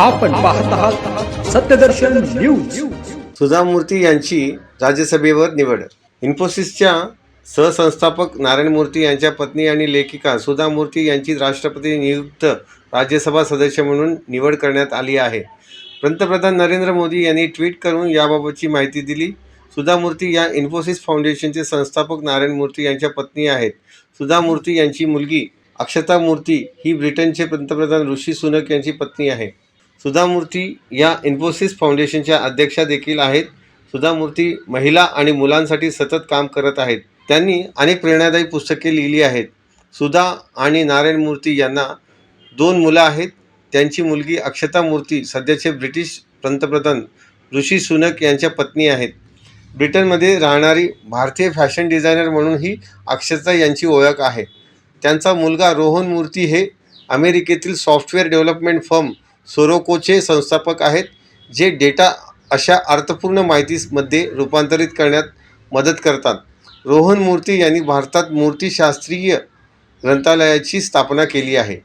आपण पाहत आहात सत्यदर्शन न्यूज. सुधा मूर्ती यांची राज्यसभेवर निवड. इन्फोसिसच्या सहसंस्थापक नारायण मूर्ती यांच्या पत्नी आणि लेखिका सुधा मूर्ती यांची राष्ट्रपती नियुक्त राज्यसभा सदस्य म्हणून निवड करण्यात आली आहे. पंतप्रधान नरेंद्र मोदी यांनी ट्विट करून याबाबतची माहिती दिली. सुधा मूर्ती या इन्फोसिस फाउंडेशनचे संस्थापक नारायण मूर्ती यांच्या पत्नी आहेत. सुधा मूर्ती यांची मुलगी अक्षता मूर्ती ही ब्रिटनचे पंतप्रधान ऋषी सुनक यांची पत्नी आहे. सुधा मूर्ती या इन्फोसिस फाउंडेशनच्या अध्यक्षा देखील आहेत. सुधा मूर्ती महिला आणि मुलांसाठी सतत काम करत आहेत. त्यांनी अनेक प्रेरणादायी पुस्तके लिहिली आहेत. सुधा आणि नारायण मूर्ती यांना दोन मुलं आहेत. त्यांची मुलगी अक्षता मूर्ती सध्याचे ब्रिटिश पंतप्रधान ऋषी सुनक यांच्या पत्नी आहेत. ब्रिटनमध्ये राहणारी भारतीय फॅशन डिझायनर म्हणूनही अक्षता यांची ओळख आहे. त्यांचा मुलगा रोहन मूर्ती हे अमेरिकेतील सॉफ्टवेअर डेव्हलपमेंट फर्म सोरोकोचे संस्थापक आहेत जे डेटा अशा अर्थपूर्ण माहितीमध्ये रूपांतरित करण्यात मदत करतात. रोहन मूर्ती यांनी भारतात मूर्तिशास्त्रीय ग्रंथालयाची स्थापना केली आहे.